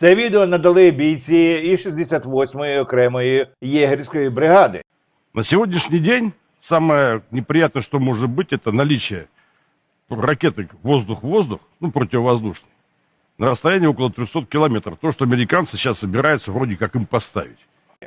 Це відео надали бійці і 68-ї окремої єгерської бригади. На сегодняшний день самое неприятное, что может быть, это наличие ракеты воздух-воздух, ну, противовоздушной, на расстоянии около 300 километров. То, что американцы сейчас собираются вроде как им поставить.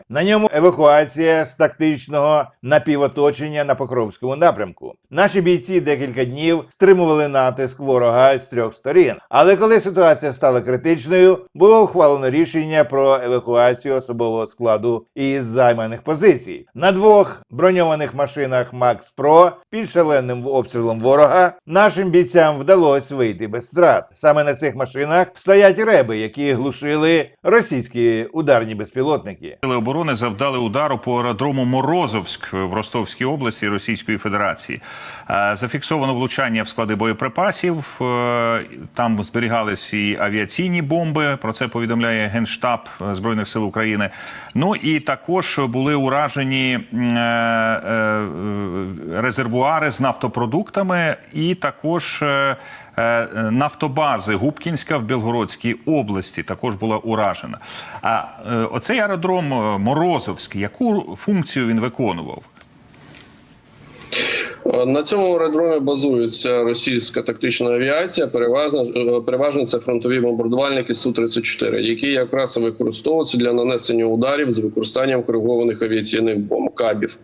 На ньому евакуація з тактичного напівоточення на Покровському напрямку. Наші бійці декілька днів стримували натиск ворога з трьох сторін. Але коли ситуація стала критичною, було ухвалено рішення про евакуацію особового складу із займаних позицій. На двох броньованих машинах Макс Про під шаленим обстрілом ворога нашим бійцям вдалося вийти без втрат. Саме на цих машинах стоять реби, які глушили російські ударні безпілотники. Оборони завдали удару по аеродрому Морозовськ в Ростовській області Російської Федерації. Е, Зафіксовано влучання в склади боєприпасів. Е, Там зберігались і авіаційні бомби. Про це повідомляє Генштаб Збройних сил України. Ну і також були уражені е, резервуари з нафтопродуктами, і також нафтобази Губкінська в Білгородській області також була уражена. А е, оцей аеродром е, Морозовський, яку функцію він виконував? На цьому аеродромі базується російська тактична авіація. Переважно е, переважно це фронтові бомбардувальники су 34 які якраз використовуються для нанесення ударів з використанням коригованих авіаційних бомб кабів.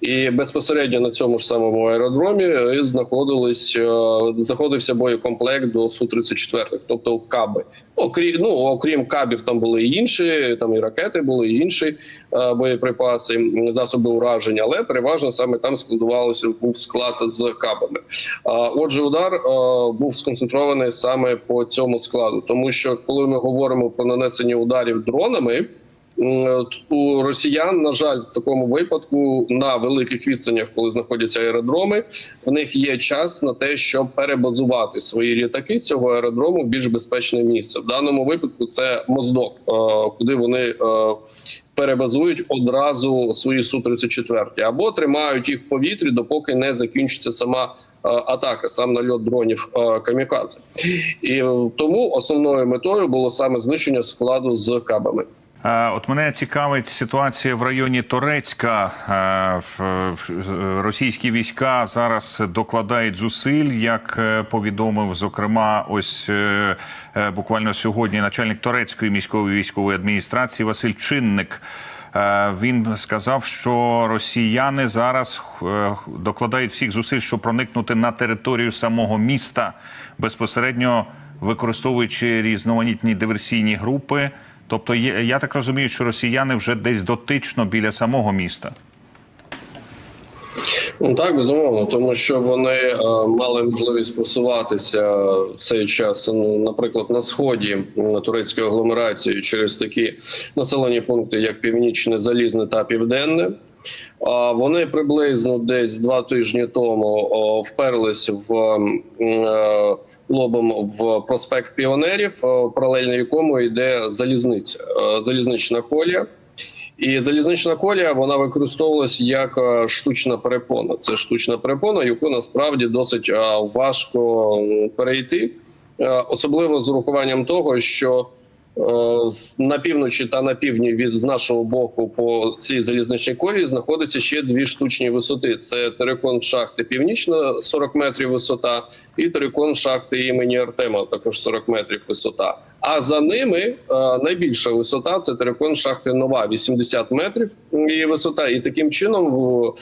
І безпосередньо на цьому ж самому аеродромі е, знаходились е, знаходився боєкомплект до су 34 тобто каби. Окрім ну окрім кабів, там були і інші, там і ракети були і інші боєприпаси, засоби ураження, але переважно саме там складувалося був склад з кабами. Отже, удар був сконцентрований саме по цьому складу, тому що коли ми говоримо про нанесення ударів дронами. У росіян, на жаль, в такому випадку на великих відстанях, коли знаходяться аеродроми, в них є час на те, щоб перебазувати свої літаки з цього аеродрому в більш безпечне місце. В даному випадку це моздок, куди вони перебазують одразу свої су 34 або тримають їх в повітрі, допоки не закінчиться сама. е, Атака, сам нальот дронів е, камікадзе, і е, тому основною метою було саме знищення складу з кабами. Е, От мене цікавить ситуація в районі Торецька. Е, Російські війська зараз докладають зусиль, як е, повідомив зокрема, ось буквально сьогодні начальник Торецької міської військової адміністрації Василь Чинник. Він сказав, що росіяни зараз докладають всіх зусиль, щоб проникнути на територію самого міста, безпосередньо використовуючи різноманітні диверсійні групи. Тобто, я так розумію, що росіяни вже десь дотично біля самого міста. Ну так, безумовно, тому що вони е, мали можливість просуватися в цей час, ну, наприклад, на сході м, турецької агломерації через такі населені пункти, як Північне, Залізне та Південне. А вони приблизно десь два тижні тому о, вперлись в е, лобом в проспект піонерів, паралельно якому йде залізниця, е, залізнична колія. І залізнична колія вона використовувалась як е, штучна перепона. Це штучна перепона, яку насправді досить е, важко перейти, Е, особливо з урахуванням того, що е, на півночі та на півдні від з нашого боку по цій залізничній колії знаходиться ще дві штучні висоти: це терикон шахти Північна 40 метрів висота, і терикон шахти імені Артема, також 40 метрів висота. А за ними е, найбільша висота це терикон шахти нова 80 метрів її висота, і таким чином в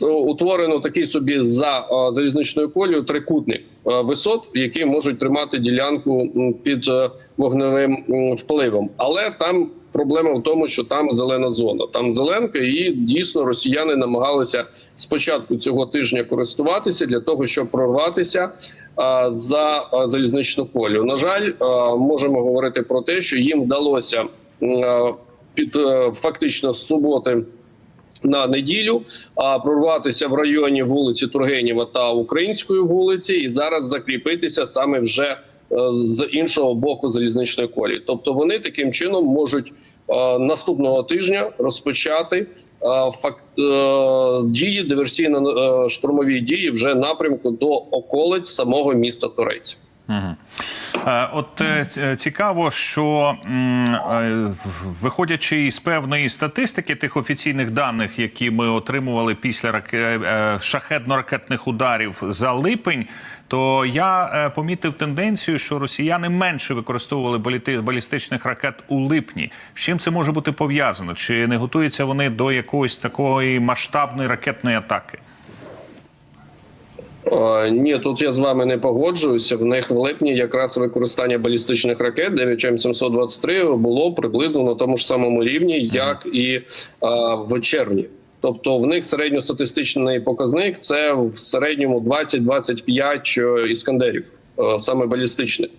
утворено такий собі за залізничною колією трикутник висот, які можуть тримати ділянку під е, вогневим впливом. Але там проблема в тому, що там зелена зона, там зеленка, і дійсно росіяни намагалися спочатку цього тижня користуватися для того, щоб прорватися. За залізничну колію. На жаль, можемо говорити про те, що їм вдалося під е, фактично з суботи на неділю, а прорватися в районі вулиці Тургенєва та Української вулиці, і зараз закріпитися саме вже е, з іншого боку залізничної колії. Тобто вони таким чином можуть е, наступного тижня розпочати е, факт дії диверсійно штурмові дії вже напрямку до околиць самого міста Торець. Е, От е, цікаво, що е, виходячи із певної статистики тих офіційних даних, які ми отримували після е, шахедно-ракетних ударів за липень, то я е, помітив тенденцію, що росіяни менше використовували балістичних ракет у липні. З чим це може бути пов'язано? Чи не готуються вони до якоїсь такої масштабної ракетної атаки? Е, Ні, тут я з вами не погоджуюся. В них в липні якраз використання балістичних ракет 9М723 було приблизно на тому ж самому рівні, як і а, в червні. Тобто в них середньостатистичний показник це в середньому 20-25 іскандерів. Е, Саме балістичних.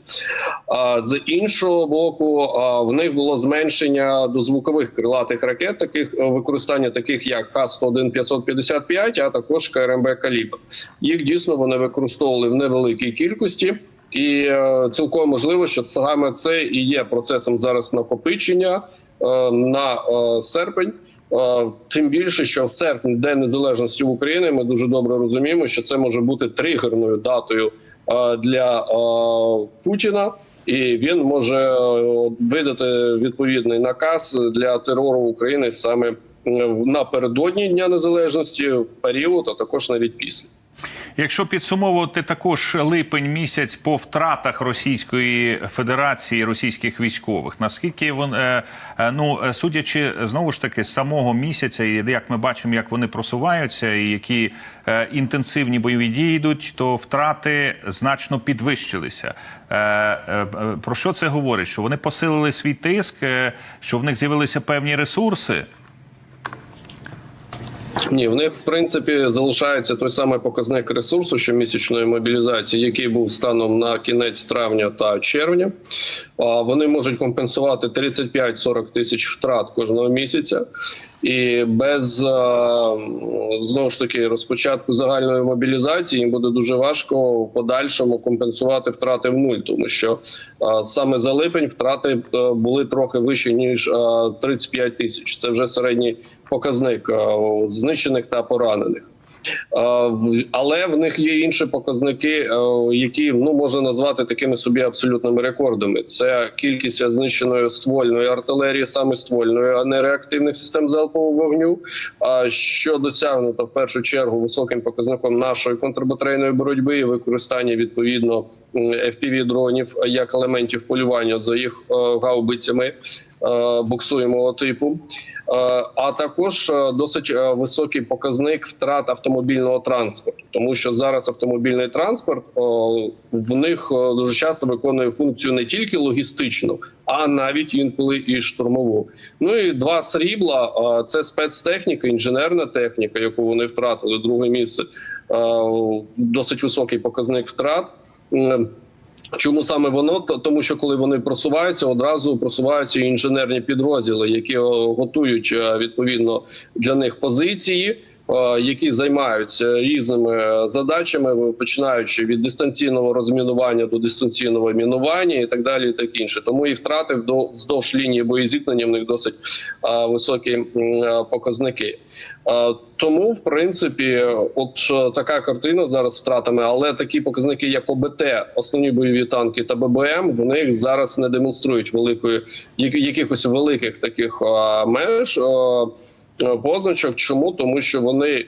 А з іншого боку, в них було зменшення до звукових крилатих ракет, таких е, використання таких як Х-101 555, а також КРМБ Калібр. Їх дійсно вони використовували в невеликій кількості, і е, цілком можливо, що саме це і є процесом зараз накопичення на серпень. Тим більше, що в серпні, День Незалежності України, ми дуже добре розуміємо, що це може бути тригерною датою для е, Путіна, і він може е, видати відповідний наказ для терору України саме е, напередодні Дня Незалежності, в період, а також навіть після. Якщо підсумовувати також липень місяць по втратах Російської Федерації російських військових, наскільки вон е, е, ну е, судячи знову ж таки з самого місяця, і як ми бачимо, як вони просуваються, і які інтенсивні бойові дії йдуть, то втрати значно підвищилися. Про що це говорить? Що вони посилили свій тиск, що в них з'явилися певні ресурси. Ні, в них в принципі залишається той самий показник ресурсу щомісячної мобілізації, який був станом на кінець травня та червня. Вони можуть компенсувати 35-40 тисяч втрат кожного місяця. І без а, знову ж таки розпочатку загальної мобілізації їм буде дуже важко в подальшому компенсувати втрати в нуль, тому що саме за липень втрати були трохи вищі ніж а, 35 тисяч. Це вже середній показник знищених та поранених. Але в них є інші показники, які ну можна назвати такими собі абсолютними рекордами. Це кількість знищеної ствольної артилерії, саме ствольної, а не реактивних систем залпового вогню. А що досягнуто в першу чергу високим показником нашої контрбатарейної боротьби і використання відповідно fpv дронів як елементів полювання за їх е, гаубицями е, буксуємого типу. Е, А також е, досить е, високий показник втрат автомобільного транспорту, тому що зараз автомобільний транспорт е, в них е, дуже часто виконує функцію не тільки логістичну, а навіть інколи і штурмову. Ну і два срібла е, це спецтехніка, інженерна техніка, яку вони втратили. Друге місце Е, досить високий показник втрат. Чому саме воно? Тому що коли вони просуваються, одразу просуваються інженерні підрозділи, які готують е, відповідно для них позиції, які займаються різними задачами, починаючи від дистанційного розмінування до дистанційного мінування і так далі, і так інше. Тому і втрати вздовж лінії боєзіткнення в них досить е, високі е, показники. Е, Тому, в принципі, от е, така картина зараз втратами, але такі показники, як ОБТ, основні бойові танки та ББМ, в них зараз не демонструють великої якихось великих таких е, меж е, е, позначок. Чому тому, що вони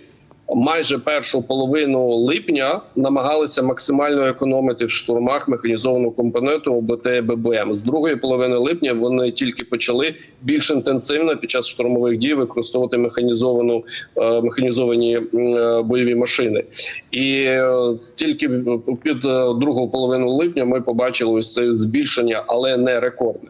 майже першу половину липня намагалися максимально економити в штурмах механізованого компоненту ОБТ ББМ. З другої половини липня вони тільки почали більш інтенсивно під час штурмових дій використовувати механізовану е, механізовані е, бойові машини. І е, тільки під е, другу половину липня ми побачили ось це збільшення, але не рекордне.